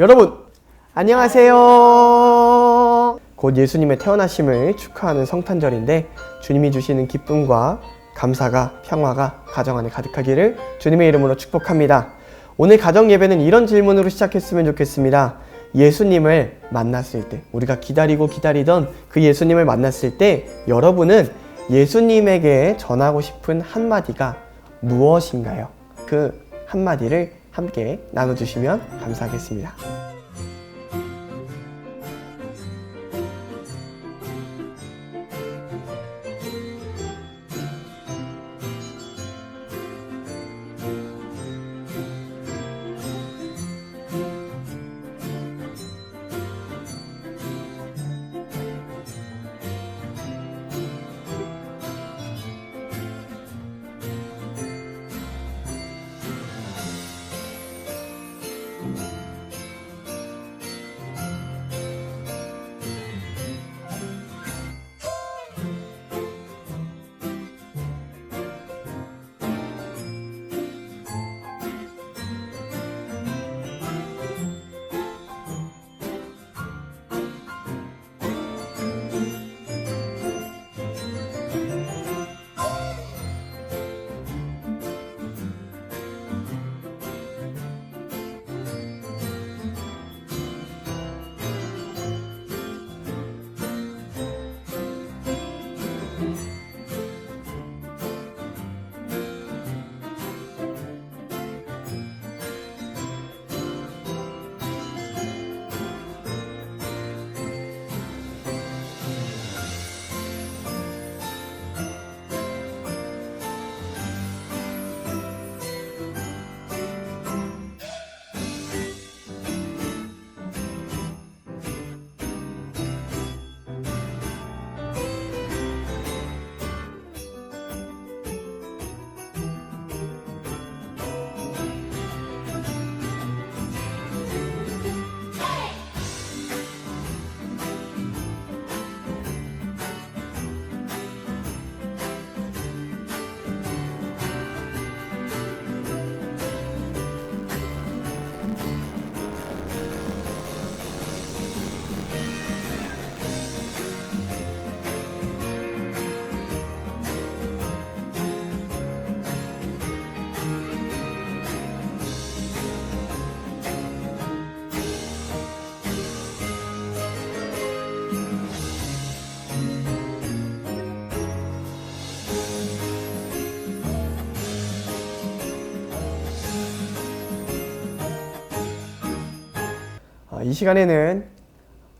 여러분 안녕하세요. 곧 예수님의 태어나심을 축하하는 성탄절인데 주님이 주시는 기쁨과 감사가 평화가 가정 안에 가득하기를 주님의 이름으로 축복합니다. 오늘 가정 예배는 이런 질문으로 시작했으면 좋겠습니다. 예수님을 만났을 때 우리가 기다리고 기다리던 그 예수님을 만났을 때 여러분은 예수님에게 전하고 싶은 한마디가 무엇인가요? 그 한마디를 함께 나눠주시면 감사하겠습니다. 시간에는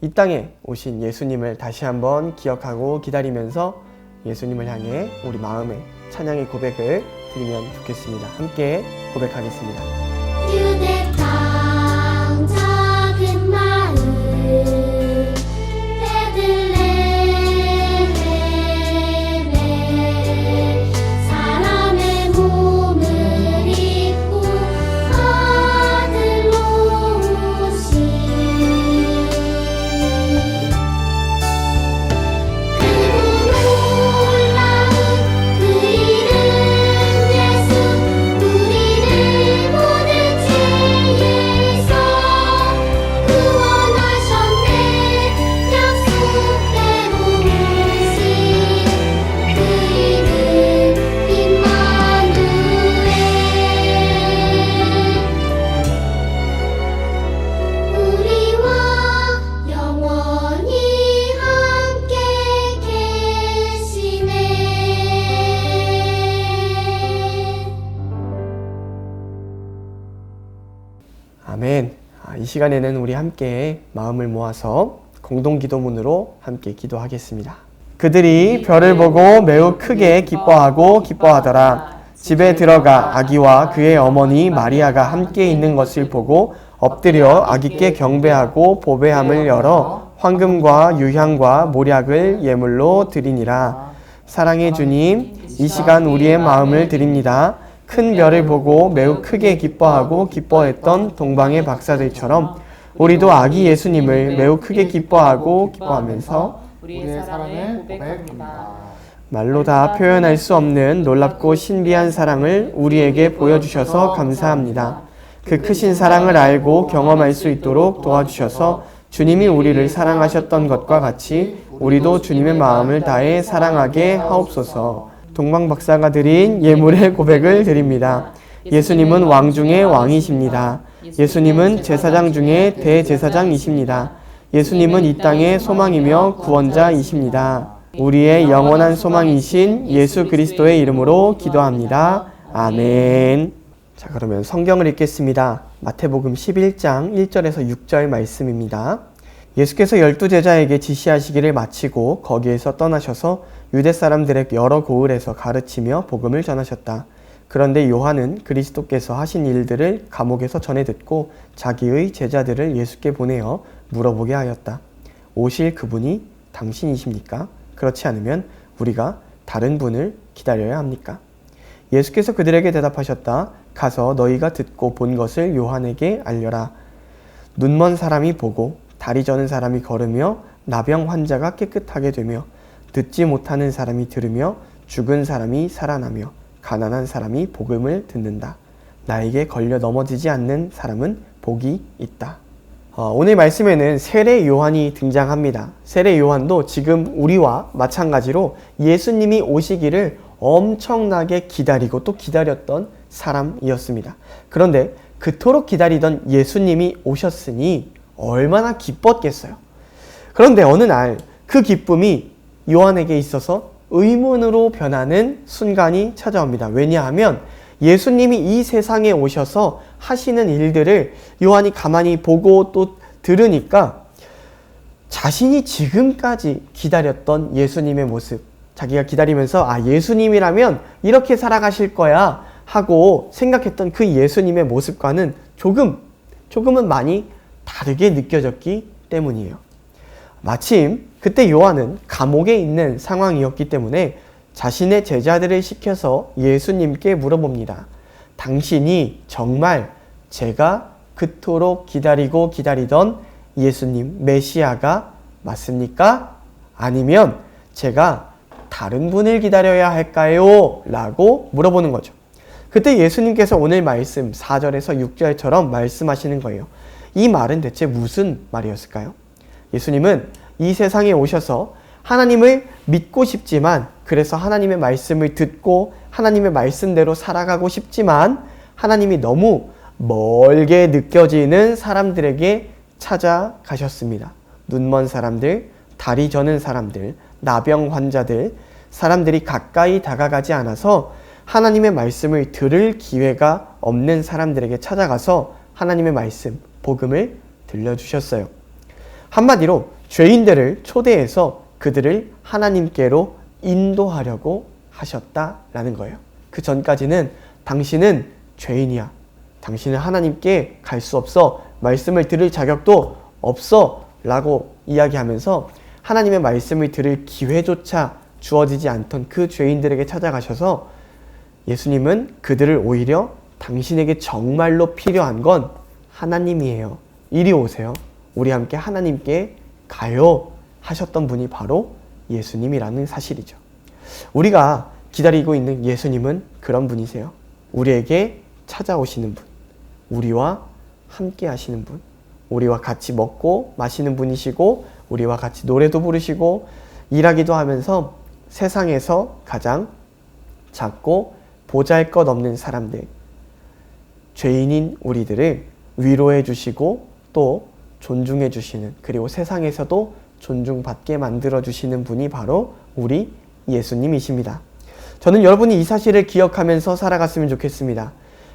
이 땅에 오신 예수님을 다시 한번 기억하고 기다리면서 예수님을 향해 우리 마음의 찬양의 고백을 드리면 좋겠습니다. 함께 고백하겠습니다. 시간에는 우리 함께 마음을 모아서 공동 기도문으로 함께 기도하겠습니다. 그들이 별을 보고 매우 크게 기뻐하고 기뻐하더라. 집에 들어가 아기와 그의 어머니 마리아가 함께 있는 것을 보고 엎드려 아기께 경배하고 보배함을 열어 황금과 유향과 모략을 예물로 드리니라. 사랑의 주님, 이 시간 우리의 마음을 드립니다. 큰 별을 보고 매우 크게 기뻐하고 기뻐했던 동방의 박사들처럼 우리도 아기 예수님을 매우 크게 기뻐하고 기뻐하면서 우리의 사랑을 고백합니다. 말로 다 표현할 수 없는 놀랍고 신비한 사랑을 우리에게 보여주셔서 감사합니다. 그 크신 사랑을 알고 경험할 수 있도록 도와주셔서 주님이 우리를 사랑하셨던 것과 같이 우리도 주님의 마음을 다해 사랑하게 하옵소서. 동방 박사가 드린 예물의 고백을 드립니다. 예수님은 왕 중의 왕이십니다. 예수님은 제사장 중에 대제사장이십니다. 예수님은 이 땅의 소망이며 구원자이십니다. 우리의 영원한 소망이신 예수 그리스도의 이름으로 기도합니다. 아멘. 자, 그러면 성경을 읽겠습니다. 마태복음 11장 1절에서 6절 말씀입니다. 예수께서 열두 제자에게 지시하시기를 마치고 거기에서 떠나셔서 유대 사람들의 여러 고을에서 가르치며 복음을 전하셨다. 그런데 요한은 그리스도께서 하신 일들을 감옥에서 전해 듣고 자기의 제자들을 예수께 보내어 물어보게 하였다. 오실 그분이 당신이십니까? 그렇지 않으면 우리가 다른 분을 기다려야 합니까? 예수께서 그들에게 대답하셨다. 가서 너희가 듣고 본 것을 요한에게 알려라. 눈먼 사람이 보고 다리 저는 사람이 걸으며 나병 환자가 깨끗하게 되며 듣지 못하는 사람이 들으며 죽은 사람이 살아나며 가난한 사람이 복음을 듣는다. 나에게 걸려 넘어지지 않는 사람은 복이 있다. 어, 오늘 말씀에는 세례 요한이 등장합니다. 세례 요한도 지금 우리와 마찬가지로 예수님이 오시기를 엄청나게 기다리고 또 기다렸던 사람이었습니다. 그런데 그토록 기다리던 예수님이 오셨으니 얼마나 기뻤겠어요. 그런데 어느 날 그 기쁨이 요한에게 있어서 의문으로 변하는 순간이 찾아옵니다. 왜냐하면 예수님이 이 세상에 오셔서 하시는 일들을 요한이 가만히 보고 또 들으니까 자신이 지금까지 기다렸던 예수님의 모습, 자기가 기다리면서 아, 예수님이라면 이렇게 살아가실 거야 하고 생각했던 그 예수님의 모습과는 조금, 조금은 많이 다르게 느껴졌기 때문이에요. 마침 그때 요한은 감옥에 있는 상황이었기 때문에 자신의 제자들을 시켜서 예수님께 물어봅니다. 당신이 정말 제가 그토록 기다리고 기다리던 예수님 메시아가 맞습니까? 아니면 제가 다른 분을 기다려야 할까요? 라고 물어보는 거죠. 그때 예수님께서 오늘 말씀 4절에서 6절처럼 말씀하시는 거예요. 이 말은 대체 무슨 말이었을까요? 예수님은 이 세상에 오셔서 하나님을 믿고 싶지만 그래서 하나님의 말씀을 듣고 하나님의 말씀대로 살아가고 싶지만 하나님이 너무 멀게 느껴지는 사람들에게 찾아가셨습니다. 눈먼 사람들, 다리 저는 사람들, 나병 환자들, 사람들이 가까이 다가가지 않아서 하나님의 말씀을 들을 기회가 없는 사람들에게 찾아가서 하나님의 말씀, 복음을 들려주셨어요. 한마디로 죄인들을 초대해서 그들을 하나님께로 인도하려고 하셨다라는 거예요. 그 전까지는 당신은 죄인이야. 당신은 하나님께 갈 수 없어. 말씀을 들을 자격도 없어. 라고 이야기하면서 하나님의 말씀을 들을 기회조차 주어지지 않던 그 죄인들에게 찾아가셔서 예수님은 그들을 오히려 당신에게 정말로 필요한 건 하나님이에요. 이리 오세요. 우리 함께 하나님께 가요. 하셨던 분이 바로 예수님이라는 사실이죠. 우리가 기다리고 있는 예수님은 그런 분이세요. 우리에게 찾아오시는 분. 우리와 함께 하시는 분. 우리와 같이 먹고 마시는 분이시고, 우리와 같이 노래도 부르시고, 일하기도 하면서 세상에서 가장 작고 보잘 것 없는 사람들, 죄인인 우리들을 위로해 주시고 또 존중해 주시는 그리고 세상에서도 존중받게 만들어 주시는 분이 바로 우리 예수님이십니다. 저는 여러분이 이 사실을 기억하면서 살아갔으면 좋겠습니다.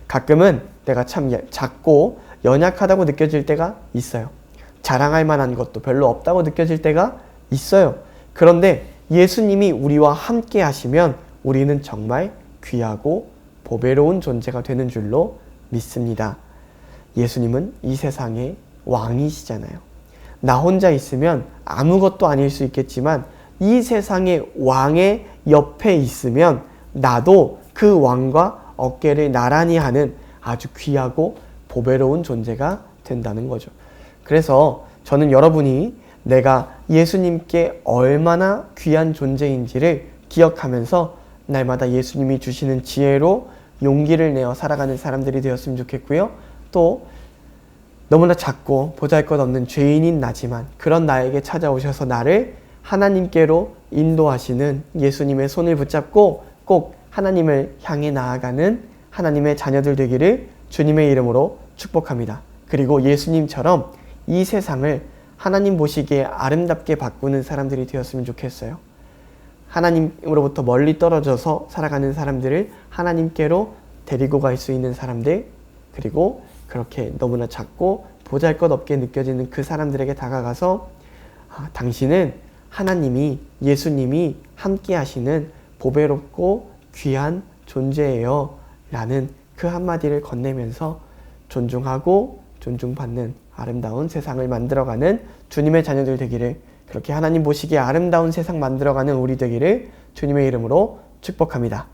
가끔은 내가 참 작고 연약하다고 느껴질 때가 있어요. 자랑할 만한 것도 별로 없다고 느껴질 때가 있어요. 그런데 예수님이 우리와 함께 하시면 우리는 정말 귀하고 보배로운 존재가 되는 줄로 믿습니다. 예수님은 이 세상의 왕이시잖아요. 나 혼자 있으면 아무것도 아닐 수 있겠지만 이 세상의 왕의 옆에 있으면 나도 그 왕과 어깨를 나란히 하는 아주 귀하고 보배로운 존재가 된다는 거죠. 그래서 저는 여러분이 내가 예수님께 얼마나 귀한 존재인지를 기억하면서 날마다 예수님이 주시는 지혜로 용기를 내어 살아가는 사람들이 되었으면 좋겠고요. 또 너무나 작고 보잘것없는 죄인인 나지만 그런 나에게 찾아오셔서 나를 하나님께로 인도하시는 예수님의 손을 붙잡고 꼭 하나님을 향해 나아가는 하나님의 자녀들 되기를 주님의 이름으로 축복합니다. 그리고 예수님처럼 이 세상을 하나님 보시기에 아름답게 바꾸는 사람들이 되었으면 좋겠어요. 하나님으로부터 멀리 떨어져서 살아가는 사람들을 하나님께로 데리고 갈 수 있는 사람들, 그리고 그렇게 너무나 작고 보잘 것 없게 느껴지는 그 사람들에게 다가가서 아, 당신은 하나님이, 예수님이 함께 하시는 보배롭고 귀한 존재예요. 라는 그 한마디를 건네면서 존중하고 존중받는 아름다운 세상을 만들어가는 주님의 자녀들 되기를 그렇게 하나님 보시기에 아름다운 세상 만들어가는 우리 되기를 주님의 이름으로 축복합니다.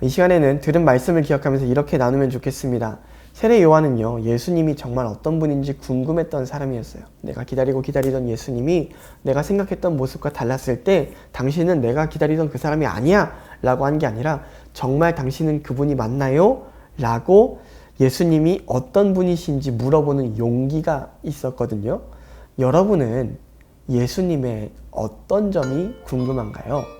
이 시간에는 들은 말씀을 기억하면서 이렇게 나누면 좋겠습니다. 세례 요한은요, 예수님이 정말 어떤 분인지 궁금했던 사람이었어요. 내가 기다리고 기다리던 예수님이 내가 생각했던 모습과 달랐을 때 당신은 내가 기다리던 그 사람이 아니야 라고 한 게 아니라 정말 당신은 그분이 맞나요? 라고 예수님이 어떤 분이신지 물어보는 용기가 있었거든요. 여러분은 예수님의 어떤 점이 궁금한가요?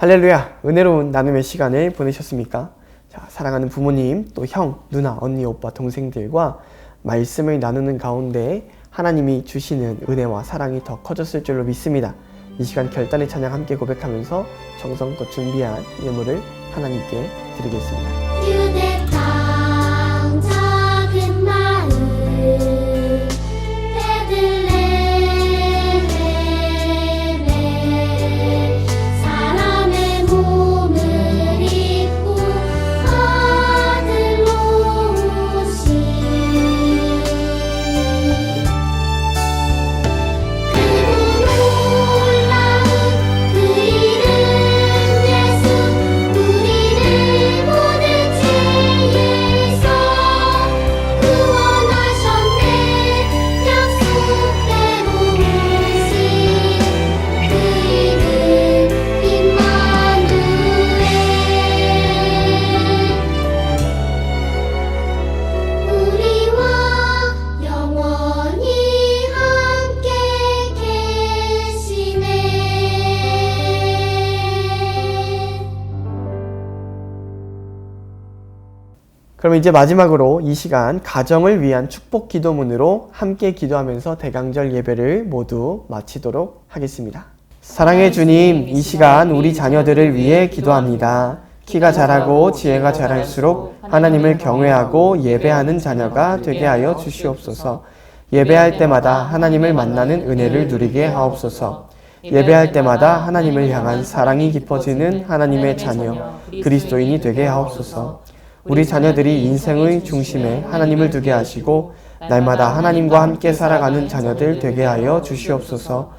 할렐루야! 은혜로운 나눔의 시간을 보내셨습니까? 자, 사랑하는 부모님, 또 형, 누나, 언니, 오빠, 동생들과 말씀을 나누는 가운데 하나님이 주시는 은혜와 사랑이 더 커졌을 줄로 믿습니다. 이 시간 결단의 찬양 함께 고백하면서 정성껏 준비한 예물을 하나님께 드리겠습니다. 그럼 이제 마지막으로 이 시간 가정을 위한 축복 기도문으로 함께 기도하면서 대강절 예배를 모두 마치도록 하겠습니다. 사랑의 주님, 이 시간 우리 자녀들을 위해 기도합니다. 키가 자라고 지혜가 자랄수록 하나님을 경외하고 예배하는 자녀가 되게 하여 주시옵소서. 예배할 때마다 하나님을 만나는 은혜를 누리게 하옵소서. 예배할 때마다 하나님을 향한 사랑이 깊어지는 하나님의 자녀, 그리스도인이 되게 하옵소서. 우리 자녀들이 인생의 중심에 하나님을 두게 하시고 날마다 하나님과 함께 살아가는 자녀들 되게 하여 주시옵소서.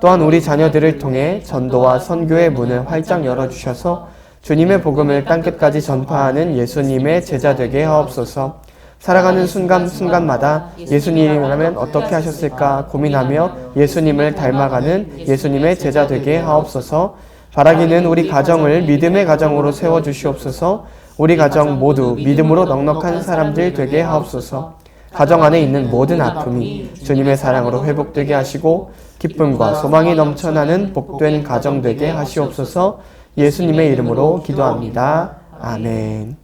또한 우리 자녀들을 통해 전도와 선교의 문을 활짝 열어 주셔서 주님의 복음을 땅끝까지 전파하는 예수님의 제자 되게 하옵소서. 살아가는 순간 순간마다 예수님이라면 어떻게 하셨을까 고민하며 예수님을 닮아가는 예수님의 제자 되게 하옵소서. 바라기는 우리 가정을 믿음의 가정으로 세워 주시옵소서. 우리 가정 모두 믿음으로 넉넉한 사람들 되게 하옵소서. 가정 안에 있는 모든 아픔이 주님의 사랑으로 회복되게 하시고 기쁨과 소망이 넘쳐나는 복된 가정 되게 하시옵소서. 예수님의 이름으로 기도합니다. 아멘.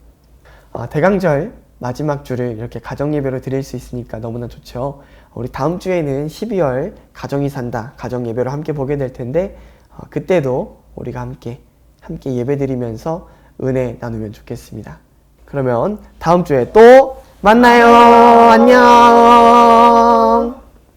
아, 대강절 마지막 주를 이렇게 가정 예배로 드릴 수 있으니까 너무나 좋죠. 우리 다음 주에는 12월 가정이 산다 가정 예배로 함께 보게 될 텐데 어, 그때도 우리가 함께 함께 예배 드리면서 은혜 나누면 좋겠습니다. 그러면 다음 주에 또 만나요. 안녕.